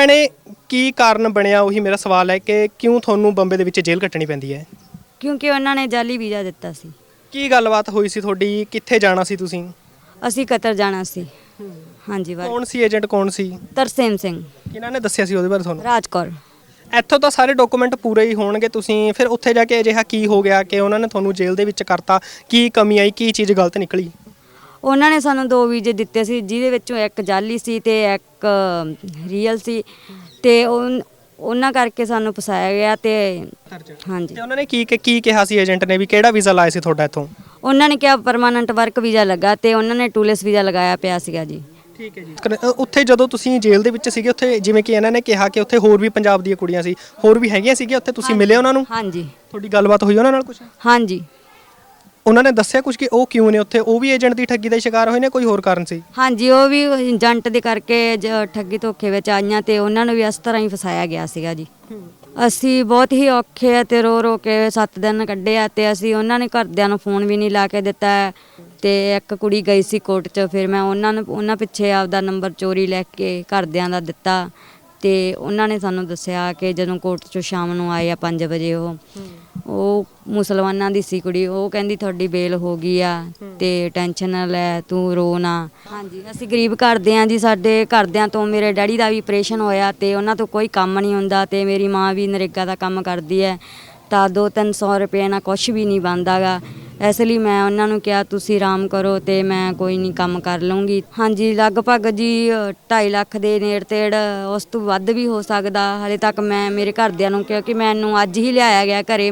ਭੈਣੇ ਕੀ ਕਾਰਨ ਬਣਿਆ? ਉਹੀ ਮੇਰਾ ਸਵਾਲ ਹੈ ਕਿ ਕਿਉਂ ਤੁਹਾਨੂੰ ਬੰਬੇ ਦੇ ਵਿੱਚ ਜੇਲ੍ਹ ਕੱਟਣੀ ਪੈਂਦੀ ਹੈ? ਕਿਉਂਕਿ ਉਹਨਾਂ ਨੇ ਜਾਲੀ ਵੀਜ਼ਾ ਦਿੱਤਾ ਸੀ। ਕੀ ਗੱਲਬਾਤ ਹੋਈ ਸੀ ਤੁਹਾਡੀ? ਕਿੱਥੇ ਜਾਣਾ ਸੀ ਤੁਸੀਂ? ਅਸੀਂ ਕਤਰ ਜਾਣਾ ਸੀ। ਹਾਂਜੀ ਵਾਰ ਕੌਣ ਸੀ ਏਜੰਟ? ਕੌਣ ਸੀ? ਤਰਸੇਮ ਸਿੰਘ। ਕਿਹਨਾਂ ਨੇ ਦੱਸਿਆ ਸੀ ਉਹਦੇ ਬਾਰੇ ਤੁਹਾਨੂੰ? ਰਾਜਕੌਰ ਇੱਥੋਂ ਤਾਂ ਸਾਰੇ ਡਾਕੂਮੈਂਟ ਪੂਰੇ ਹੀ ਹੋਣਗੇ ਤੁਸੀਂ। ਫਿਰ ਉੱਥੇ ਜਾ ਕੇ ਅਜਿਹਾ ਕੀ ਹੋ ਗਿਆ ਕਿ ਉਹਨਾਂ ਨੇ ਤੁਹਾਨੂੰ ਜੇਲ੍ਹ ਦੇ ਵਿੱਚ ਕਰਤਾ? ਕੀ ਕਮੀ ਆਈ? ਕੀ ਚੀਜ਼ ਗਲਤ ਨਿਕਲੀ? ਉਹਨਾਂ ਨੇ ਸਾਨੂੰ ਦੋ ਵੀਜ਼ੇ ਦਿੱਤੇ ਸੀ ਜਿਹਦੇ ਵਿੱਚੋਂ ਇੱਕ ਜਾਲੀ ਸੀ ਤੇ ਇੱਕ ਰੀਅਲ ਸੀ ਤੇ ਉਨ- ਉਹਨਾਂ ਕਰਕੇ ਸਾਨੂੰ ਫਸਾਇਆ ਗਿਆ ਤੇ ਹਾਂਜੀ। ਤੇ ਉਹਨਾਂ ਨੇ ਕੀ ਕੀ ਕਿਹਾ ਸੀ ਏਜੰਟ ਨੇ ਵੀ ਕਿਹੜਾ ਵੀਜ਼ਾ ਲਾਇਆ ਸੀ ਤੁਹਾਡਾ ਇੱਥੋਂ? ਉਹਨਾਂ ਨੇ ਕਿਹਾ ਪਰਮਾਨੈਂਟ ਵਰਕ ਵੀਜ਼ਾ ਲੱਗਾ ਤੇ ਉਹਨਾਂ ਨੇ ਟੂਲਿਸ ਵੀਜ਼ਾ ਲਗਾਇਆ ਪਿਆ ਸੀਗਾ ਜੀ। ਠੀਕ ਹੈ ਜੀ। ਉੱਥੇ ਜਦੋਂ ਤੁਸੀਂ ਜੇਲ੍ਹ ਦੇ ਵਿੱਚ ਸੀਗੇ ਉੱਥੇ ਜਿਵੇਂ ਕਿ ਇਹਨਾਂ ਨੇ ਕਿਹਾ ਕਿ ਉੱਥੇ ਹੋਰ ਵੀ ਪੰਜਾਬ ਦੀਆਂ ਕੁੜੀਆਂ ਸੀ ਹੋਰ ਵੀ ਹੈਗੀਆਂ ਸੀਗੀਆਂ ਉੱਥੇ? ਤੁਸੀਂ ਮਿਲੇ ਉਹਨਾਂ ਨੂੰ? ਹਾਂਜੀ। ਤੁਹਾਡੀ ਗੱਲਬਾਤ ਹੋਈ ਉਹਨਾਂ ਨਾਲ ਕੁਝ ਹਾਂਜੀ। ਉਹਨਾਂ ਨੇ ਦੱਸਿਆ ਕੁਝ ਕਿ ਉਹ ਕਿਉਂ ਨੇ ਉੱਥੇ? ਉਹ ਵੀ ਏਜੰਟ ਦੀ ਠੱਗੀ ਦਾ ਸ਼ਿਕਾਰ ਹੋਏ ਨੇ, ਕੋਈ ਹੋਰ ਕਾਰਨ ਸੀ? ਹਾਂਜੀ, ਉਹ ਵੀ ਏਜੰਟ ਦੇ ਕਰਕੇ ਜ- ਠੱਗੀ ਧੋਖੇ ਵਿੱਚ ਆਈਆਂ ਤੇ ਉਹਨਾਂ ਨੂੰ ਵੀ ਇਸ ਤਰ੍ਹਾਂ ਹੀ ਫਸਾਇਆ ਗਿਆ ਸੀਗਾ ਜੀ। ਅਸੀਂ ਬਹੁਤ ਹੀ ਔਖੇ ਆ ਤੇ ਰੋ ਰੋ ਕੇ 7 ਦਿਨ ਕੱਢੇ ਆ ਤੇ ਅਸੀਂ ਉਹਨਾਂ ਨੇ ਘਰਦਿਆਂ ਨੂੰ ਫੋਨ ਵੀ ਨਹੀਂ ਲਾ ਕੇ ਦਿੱਤਾ। ਹੈ। ਤੇ ਇੱਕ ਕੁੜੀ ਗਈ ਸੀ ਕੋਰਟ 'ਚ, ਫਿਰ ਮੈਂ ਉਹਨਾਂ ਨੂੰ, ਉਹਨਾਂ ਪਿੱਛੇ ਆਪਦਾ ਨੰਬਰ ਚੋਰੀ ਲੈ ਕੇ ਘਰਦਿਆਂ ਦਾ ਦਿੱਤਾ। ਤੇ ਉਹਨਾਂ ਨੇ ਸਾਨੂੰ ਦੱਸਿਆ ਕਿ ਜਦੋਂ ਕੋਰਟ 'ਚੋਂ ਸ਼ਾਮ ਨੂੰ ਆਏ ਆ 5 ਵਜੇ ਉਹ ਉਹ ਮੁਸਲਮਾਨਾਂ ਦੀ ਸੀ ਕੁੜੀ ਉਹ ਕਹਿੰਦੀ ਤੁਹਾਡੀ ਬੇਲ ਹੋ ਗਈ ਆ ਤੇ ਟੈਨਸ਼ਨ ਨਾ ਲੈ ਤੂੰ ਰੋ ਨਾ। ਹਾਂਜੀ ਅਸੀਂ ਗਰੀਬ ਘਰ ਦੇ ਆ ਜੀ ਸਾਡੇ ਘਰਦਿਆਂ ਤੋਂ ਮੇਰੇ ਡੈਡੀ ਦਾ ਵੀ ਆਪਰੇਸ਼ਨ ਹੋਇਆ ਤੇ ਉਹਨਾਂ ਤੋਂ ਕੋਈ ਕੰਮ ਨਹੀਂ ਹੁੰਦਾ ਤੇ ਮੇਰੀ ਮਾਂ ਵੀ ਨਰੇਗਾ ਦਾ ਕੰਮ ਕਰਦੀ ਹੈ ਤਾਂ 2-300 ਰੁਪਏ ਨਾਲ ਕੁਝ ਵੀ ਨਹੀਂ ਬਣਦਾਗਾ ਇਸ ਲਈ ਮੈਂ ਉਹਨਾਂ ਨੂੰ ਕਿਹਾ ਤੁਸੀਂ ਆਰਾਮ ਕਰੋ ਤੇ ਮੈਂ ਕੋਈ ਨਹੀਂ ਕੰਮ ਕਰ ਲਵਾਂਗੀ ਹਾਂਜੀ ਲਗਭਗ ਜੀ 2.5 ਲੱਖ ਦੇ ਨੇੜ ਤੇੜ ਉਸ ਤੋਂ ਵੱਧ ਵੀ ਹੋ ਸਕਦਾ। ਹਲੇ ਤੱਕ ਮੈਂ ਮੇਰੇ ਘਰਦਿਆਂ ਨੂੰ ਕਿਉਂਕਿ ਮੈਨੂੰ ਅੱਜ ਹੀ ਲਿਆਇਆ ਗਿਆ ਘਰੇ।